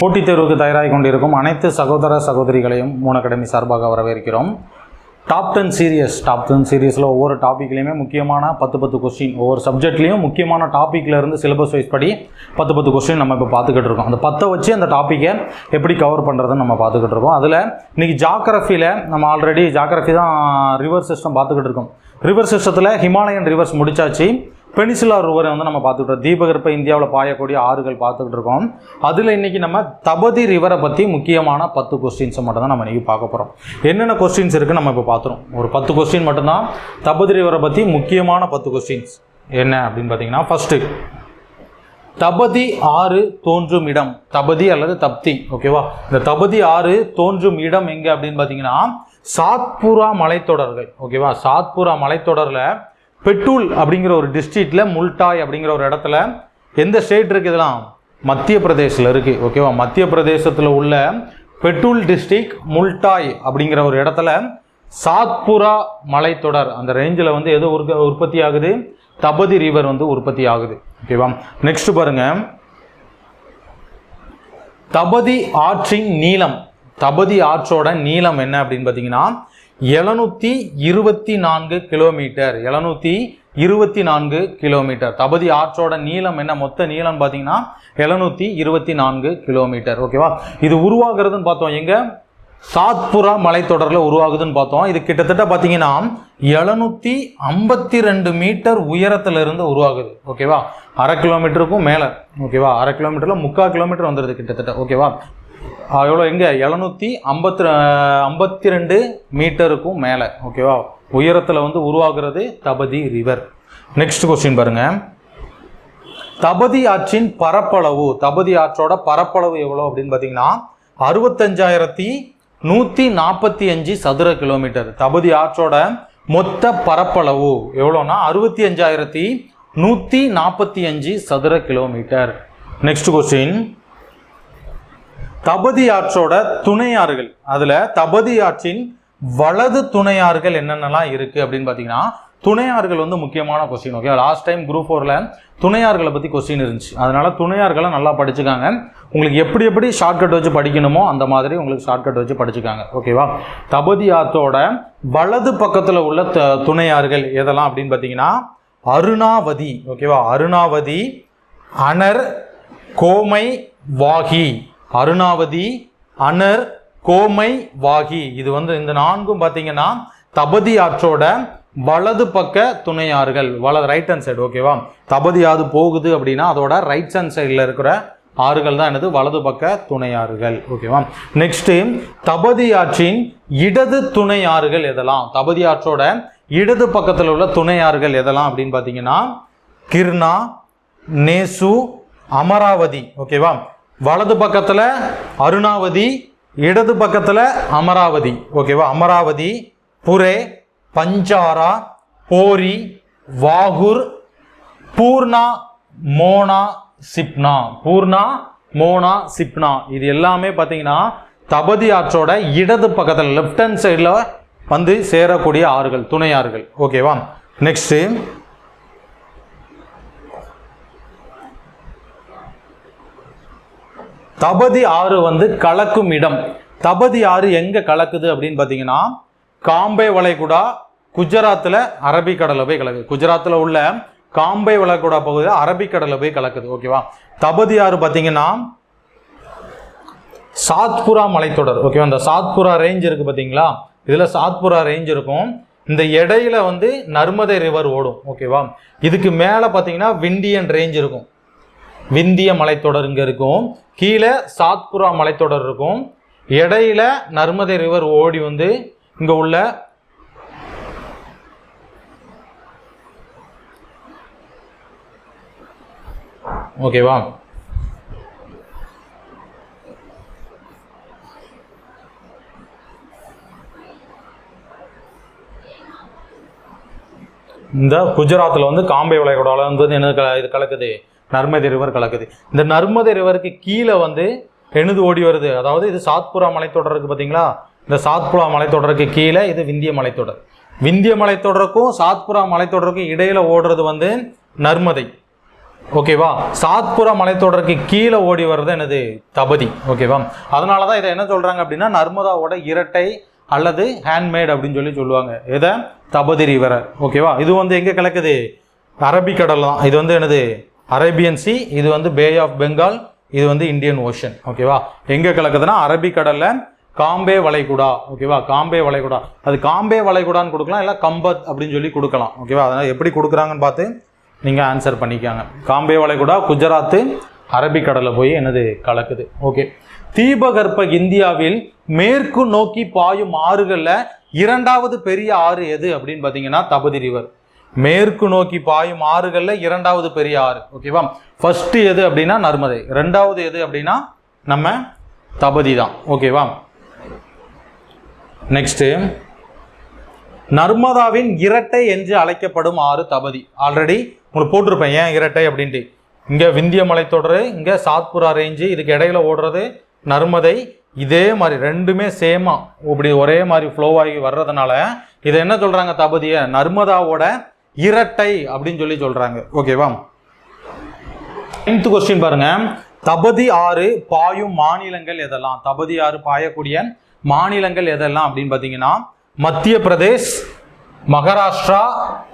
போட்டித் தேர்வுக்கு தயாராகி கொண்டிருக்கும் அனைத்து சகோதர சகோதரிகளையும் மூணு அகாடமி சார்பாக வரவேற்கிறோம். Top ten series top ten சீரியஸில் ஒவ்வொரு டாப்பிக்லேயுமே முக்கியமான பத்து பத்து கொஸ்டின் ஒவ்வொரு சப்ஜெக்ட்லேயும் முக்கியமான டாப்பிக்கில் இருந்து சிலபஸ் வைஸ் படி பத்து பத்து கொஸ்டின் நம்ம இப்போ பார்த்துக்கிட்டு இருக்கோம். அந்த பத்தை வச்சு அந்த டாப்பிக்கை எப்படி கவர் பண்ணுறதுன்னு நம்ம பார்த்துக்கிட்டு இருக்கோம். அதில் இன்றைக்கி ஜாக்ரஃபியில் நம்ம ஆல்ரெடி ஜாக்ரஃபி தான் ரிவர் சிஸ்டம் பார்த்துக்கிட்டு இருக்கோம். ரிவர் சிஸ்டத்தில் ஹிமாலயன் ரிவர்ஸ் முடிச்சாச்சு. பெனிசுலா ரிவரை வந்து நம்ம பார்த்துக்கிட்டு தீபகற்ப இந்தியாவில் பாயக்கூடிய ஆறுகள் பார்த்துக்கிட்டு இருக்கோம். அதில் இன்றைக்கி நம்ம தபதி ரிவரை பற்றி முக்கியமான பத்து கொஸ்டின்ஸை மட்டும் தான் நம்ம இன்றைக்கி பார்க்க போகிறோம் என்னென்ன கொஸ்டின்ஸ் இருக்குன்னு நம்ம இப்போ பார்த்துரும் ஒரு பத்து கொஸ்டின் மட்டும்தான். தபதி ரிவரை பற்றி முக்கியமான பத்து கொஸ்டின்ஸ் என்ன அப்படின்னு பார்த்தீங்கன்னா ஃபஸ்ட்டு தபதி ஆறு தோன்றும் இடம். தபதி அல்லது தப்தி ஓகேவா இந்த தபதி ஆறு தோன்றும் இடம் எங்கே அப்படின்னு பார்த்தீங்கன்னா சாத்புரா மலைத்தொடர்கள் ஓகேவா சாத்புரா மலைத்தொடரில் பெட்டூல் அப்படிங்கிற ஒரு டிஸ்ட்ரிக்டில் முல்டாய் அப்படிங்கிற ஒரு இடத்துல எந்த ஸ்டேட் இருக்குது இதெல்லாம்? மத்திய பிரதேசில் இருக்குது ஓகேவா மத்திய பிரதேசத்தில் உள்ள பெட்டூல் டிஸ்ட்ரிக் முல்டாய் அப்படிங்கிற ஒரு இடத்துல சாத்புரா மலைத்தொடர் அந்த ரேஞ்சில் வந்து எது உற்ப உற்பத்தி ஆகுது? தபதி ரிவர் வந்து உற்பத்தி ஆகுது. ஓகேவா நெக்ஸ்ட் பாருங்க. தபதி ஆற்றின் நீளம். தபதி ஆற்றோட நீளம் என்ன அப்படின்னு பார்த்தீங்கன்னா எழுநூற்றி இருபத்தி நான்கு கிலோமீட்டர். எழுநூற்றி இருபத்தி நான்கு கிலோமீட்டர். தபதி ஆற்றோட நீளம் என்ன? மொத்த நீளம் பார்த்தீங்கன்னா எழுநூற்றி இருபத்தி நான்கு கிலோமீட்டர். ஓகேவா? இது உருவாகிறதுன்னு பார்த்தோம். எங்கே? சாத்புரா மலைத்தொடரில் உருவாகுதுன்னு பார்த்தோம். இது கிட்டத்தட்ட பார்த்தீங்கன்னா எழுநூற்றி ஐம்பத்தி ரெண்டு மீட்டர் உயரத்திலிருந்து உருவாகுது. ஓகேவா? அரை கிலோமீட்டருக்கும் மேலே. ஓகேவா? அரை கிலோமீட்டரில் முக்கால் கிலோமீட்டர் வந்துடுது கிட்டத்தட்ட. ஓகேவா? எவ்வளோ எங்கே? எழுநூற்றி ஐம்பத்தி ஐம்பத்தி ரெண்டு மீட்டருக்கும் மேலே ஓகேவா உயரத்தில் வந்து உருவாகிறது தபதி ரிவர் நெக்ஸ்ட் கொஸ்டின் பாருங்க. தபதி ஆற்றின் பரப்பளவு தபதி ஆற்றோட பரப்பளவு எவ்வளோ அப்படின்னு பார்த்தீங்கன்னா அறுபத்தஞ்சாயிரத்தி நூற்றி நாற்பத்தி அஞ்சு சதுர கிலோமீட்டர் தபதி ஆற்றோட மொத்த பரப்பளவு எவ்வளோனா அறுபத்தி அஞ்சாயிரத்தி நூற்றி நாற்பத்தி அஞ்சு சதுர கிலோமீட்டர் நெக்ஸ்ட் கொஸ்டின் தபதி ஆற்றோட துணையாறுகள். அதில் தபதி ஆற்றின் வலது துணையாறுகள் என்னென்னலாம் இருக்குது அப்படின்னு பார்த்தீங்கன்னா துணையாறுகள் வந்து முக்கியமான question okay last time group ஃபோரில் துணையாறுகளை பற்றி கொஸ்டின் இருந்துச்சு. அதனால துணையாறுகளை நல்லா படிச்சுக்காங்க. உங்களுக்கு எப்படி எப்படி ஷார்ட்கட் வச்சு படிக்கணுமோ அந்த மாதிரி உங்களுக்கு ஷார்ட்கட் வச்சு படிச்சுக்காங்க. ஓகேவா தபதி ஆற்றோட வலது பக்கத்தில் உள்ள த துணையாறுகள் எதெல்லாம் அப்படின்னு பார்த்தீங்கன்னா அருணாவதி. ஓகேவா அருணாவதி அனர் கோமை வாகி அருணாவதி அனர் கோமை வாகி. இது வந்து இந்த நான்கும் பார்த்தீங்கன்னா தபதி ஆற்றோட வலது பக்க துணையாறுகள் வலது ரைட் ஹேண்ட் சைடு ஓகேவா தபதி ஆறு போகுது அப்படின்னா அதோட ரைட் ஹேண்ட் சைடில் இருக்கிற ஆறுகள் தான் என்னது? வலது பக்க துணையாறுகள். ஓகேவா நெக்ஸ்ட் தபதி ஆற்றின் இடது துணையாறுகள் எதெல்லாம்? தபதி ஆற்றோட இடது பக்கத்தில் உள்ள துணையாறுகள் எதெல்லாம் அப்படின்னு பார்த்தீங்கன்னா கிர்னா நேசு அமராவதி. ஓகேவா வலது பக்கத்தில் அருணாவதி இடது பக்கத்தில் அமராவதி. ஓகேவா அமராவதி புரே பஞ்சாரா போரி வாகூர் பூர்ணா மோனா சிப்னா. பூர்ணா மோனா சிப்னா. இது எல்லாமே பார்த்தீங்கன்னா தபதி ஆற்றோட இடது பக்கத்தில் லெஃப்ட் ஹேண்ட் சைடில் வந்து சேரக்கூடிய ஆறுகள் துணை ஆறுகள். ஓகேவா நெக்ஸ்ட்டு தபதி ஆறு வந்து கலக்கும் இடம். தபதி ஆறு எங்கே கலக்குது அப்படின்னு பார்த்தீங்கன்னா காம்பே வளைகுடா குஜராத்தில் அரபிக்கடலில் போய் கலக்குது. குஜராத்தில் உள்ள காம்பே வளைகுடா பகுதியில் அரபிக்கடலில் போய் கலக்குது. ஓகேவா தபதி ஆறு பார்த்தீங்கன்னா சாத்புரா மலைத்தொடர். ஓகேவா இந்த சாத்புரா ரேஞ்ச் இருக்கு பார்த்தீங்களா இதில் சாத்புரா ரேஞ்ச் இருக்கும். இந்த இடையில வந்து நர்மதை ரிவர் ஓடும். ஓகேவா இதுக்கு மேலே பார்த்தீங்கன்னா விண்டியன் ரேஞ்ச் இருக்கும். விந்திய மலைத்தொடர் இங்கே இருக்கும். கீழே சாத்புரா மலைத்தொடர் இருக்கும். இடையில நர்மதை ரிவர் ஓடி வந்து இங்கே உள்ள ஓகேவா இந்த குஜராத்தில் வந்து காம்பே வளைகுடாவில் வந்து என்ன இது கலக்குது. நர்மதை ரிவர் கலக்குது. இந்த நர்மதை ரிவருக்கு கீழே வந்து என்னது ஓடி வருது. அதாவது இது சாத்புரா மலைத்தொடருக்கு பார்த்தீங்களா இந்த சாத்புரா மலைத்தொடருக்கு கீழே இது விந்திய மலைத்தொடர். விந்திய மலைத்தொடருக்கும் சாத்புரா மலைத்தொடருக்கும் இடையில ஓடுறது வந்து நர்மதை. ஓகேவா சாத்புரா மலைத்தொடருக்கு கீழே ஓடி வர்றது எனது தபதி. ஓகேவா அதனால தான் இதை என்ன சொல்கிறாங்க அப்படின்னா நர்மதாவோட இரட்டை அல்லது ஹேண்ட்மேட் அப்படின்னு சொல்லி சொல்லுவாங்க. இதை தபதி ரிவரை ஓகேவா இது வந்து எங்கே கலக்குது? அரபிக்கடல் தான் இது வந்து எனது அரேபியன் சி இது வந்து பே ஆஃப் பெங்கால் இது வந்து இந்தியன் ஓஷன் ஓகேவா எங்கே கலக்குதுன்னா அரபிக்கடலில் காம்பே வளைகுடா ஓகேவா காம்பே வளைகுடா. அது காம்பே வளைகுடான்னு கொடுக்கலாம் இல்லை கம்பத் அப்படின்னு சொல்லி கொடுக்கலாம் ஓகேவா அதனால் எப்படி கொடுக்குறாங்கன்னு பார்த்து நீங்கள் ஆன்சர் பண்ணிக்காங்க. காம்பே வளைகுடா குஜராத்து அரபிக்கடலில் போய் என்னது கலக்குது ஓகே தீபகற்ப இந்தியாவில் மேற்கு நோக்கி பாயும் ஆறுகளில் இரண்டாவது பெரிய ஆறு எது அப்படின்னு பார்த்தீங்கன்னா தபதி ரிவர் மேற்கு நோக்கி பாயும் ஆறுகளில் இரண்டாவது பெரிய ஆறு ஓகேவா ஃபர்ஸ்ட் எது அப்படின்னா நர்மதை. ரெண்டாவது எது அப்படின்னா நம்ம தபதி தான் ஓகேவா நெக்ஸ்ட்டு நர்மதாவின் இரட்டை என்று அழைக்கப்படும் ஆறு தபதி. ஆல்ரெடி உங்களுக்கு போட்டிருப்பேன் ஏன் இரட்டை அப்படின்ட்டு? இங்கே விந்திய மலைத்தொடர் இங்கே சாத்புரா ரேஞ்சு இதுக்கு இடையில ஓடுறது நர்மதை. இதே மாதிரி ரெண்டுமே சேமா இப்படி ஒரே மாதிரி ஃப்ளோ ஆகி வர்றதுனால இதை என்ன சொல்கிறாங்க தபதியை? நர்மதாவோட இரட்டை அப்படின்னு சொல்லி சொல்றாங்க. ஓகேவா நைன்த் கொஸ்டின் பாருங்க. தபதி ஆறு பாயும் மாநிலங்கள் எதெல்லாம்? தபதி ஆறு பாயக்கூடிய மாநிலங்கள் எதெல்லாம் அப்படின்னு பார்த்தீங்கன்னா மத்திய பிரதேஷ் மகாராஷ்டிரா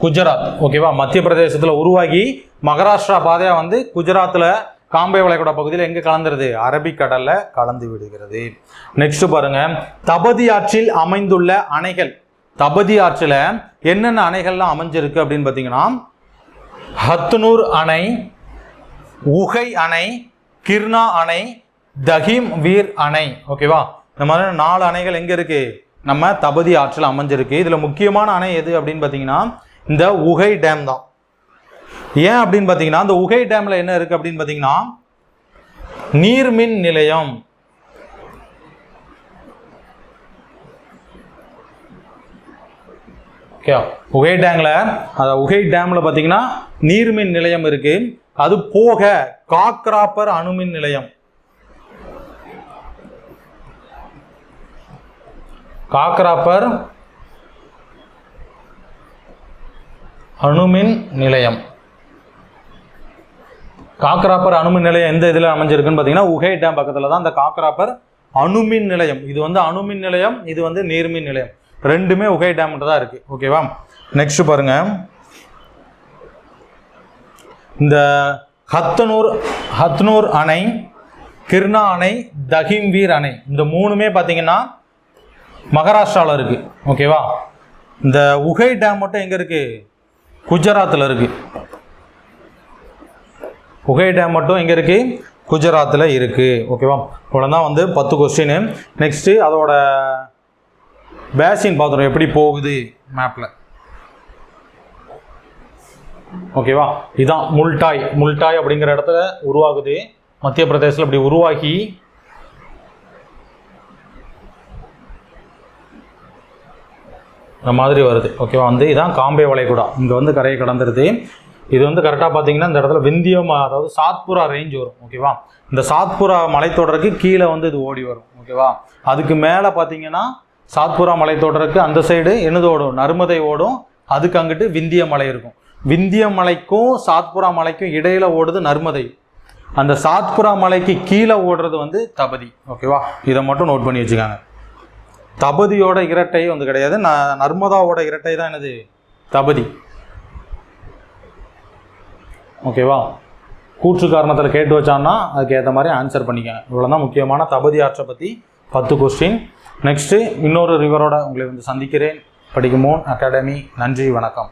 குஜராத். ஓகேவா மத்திய பிரதேசத்தில் உருவாகி மகாராஷ்டிரா பாதையாக வந்து குஜராத்தில் காம்பே வளைகுடா பகுதியில் எங்கே கலந்துருது? அரபிக்கடலில் கலந்து விடுகிறது. நெக்ஸ்ட் பாருங்க. தபதி ஆற்றில் அமைந்துள்ள அணைகள் தபதி ஆற்றில் என்னென்ன அணைகள்லாம் அமைஞ்சிருக்கு அப்படின்னு பார்த்தீங்கன்னா ஹத்னூர் அணை உகை அணை கிர்னா அணை தஹீம் வீர் அணை. ஓகேவா இந்த மாதிரி நாலு அணைகள் எங்கே இருக்கு? நம்ம தபதி ஆற்றில் அமைஞ்சிருக்கு. இதில் முக்கியமான அணை எது அப்படின்னு பார்த்தீங்கன்னா இந்த உகை டேம் தான். ஏன் அப்படின்னு பார்த்தீங்கன்னா இந்த உகை டேமில் என்ன இருக்குது அப்படின்னு பார்த்தீங்கன்னா நீர்மின் நிலையம். ஓகே உகை டேங்கில் அந்த உகை டேமில் பார்த்தீங்கன்னா நீர்மின் நிலையம் இருக்குது அது போக காக்ராப்பர் அணுமின் நிலையம். காக்ராப்பர் அணுமின் நிலையம். காக்ராப்பர் அணுமின் நிலையம் எந்த இதில் அமைஞ்சிருக்குன்னு பார்த்தீங்கன்னா உகை டேம் பக்கத்தில் தான் அந்த காக்ராப்பர் அணுமின் நிலையம். இது வந்து அணுமின் நிலையம் இது வந்து நீர்மின் நிலையம். ரெண்டுமே உகை டேம்கிட்ட தான் இருக்கு. ஓகேவா நெக்ஸ்ட் பாருங்க. இந்த ஹத்தனூர் ஹத்னூர் அணை கிருணா அணை தஹிம்வீர் அணை இந்த மூணுமே பார்த்தீங்கன்னா மகாராஷ்டிராவில் இருக்கு. ஓகேவா இந்த உகை டேம் மட்டும் எங்கே இருக்கு? குஜராத்தில் இருக்கு. உகை டேம் மட்டும் எங்கே இருக்கு? குஜராத்தில் இருக்கு. ஓகேவா இவ்வளோ தான் வந்து பத்து கொஸ்டின் நெக்ஸ்ட்டு அதோட பேசின் பார்த்துரும் எப்படி போகுது? மேப்பில் ஓகேவா இதான் முல்டாய். முல்டாய் அப்படிங்கிற இடத்துல உருவாகுது. மத்திய பிரதேசத்தில் இப்படி உருவாகி. இந்த மாதிரி வருது. ஓகேவா வந்து இதான் காம்பே வளைகுடா. இங்கே வந்து கரையை கடந்துருது. இது வந்து கரெக்டாக பார்த்தீங்கன்னா இந்த இடத்துல விந்தியம் அதாவது சாத்புரா ரேஞ்ச் வரும். ஓகேவா இந்த சாத்புரா மலைத்தொடருக்கு கீழே வந்து இது ஓடி வரும். ஓகேவா அதுக்கு மேலே பார்த்தீங்கன்னா சாத்புரா மலைத்தொடருக்கு அந்த சைடு என்னது ஓடும்? நர்மதை ஓடும். அதுக்கு அங்கிட்டு விந்திய மலை இருக்கும். விந்திய மலைக்கும் சாத்புரா மலைக்கும் இடையில ஓடுது நர்மதை. அந்த சாத்புரா மலைக்கு கீழே ஓடுறது வந்து தபதி. ஓகேவா இதை மட்டும் நோட் பண்ணி வச்சுக்காங்க. தபதியோட இரட்டை வந்து கிடையாது. நான் நர்மதாவோட இரட்டை தான் என்னது? தபதி. ஓகேவா கூற்று காரணத்தில் கேட்டு வச்சான்னா அதுக்கு ஏற்ற மாதிரி ஆன்சர் பண்ணிக்கங்க. இவ்வளோ தான் முக்கியமான தபதி ஆற்றை பற்றி பத்து கொஸ்டின் நெக்ஸ்ட்டு இன்னொரு ரிவரோட உங்களை வந்து சந்திக்கிறேன். படிக்குமோன் அகாடமி நன்றி வணக்கம்.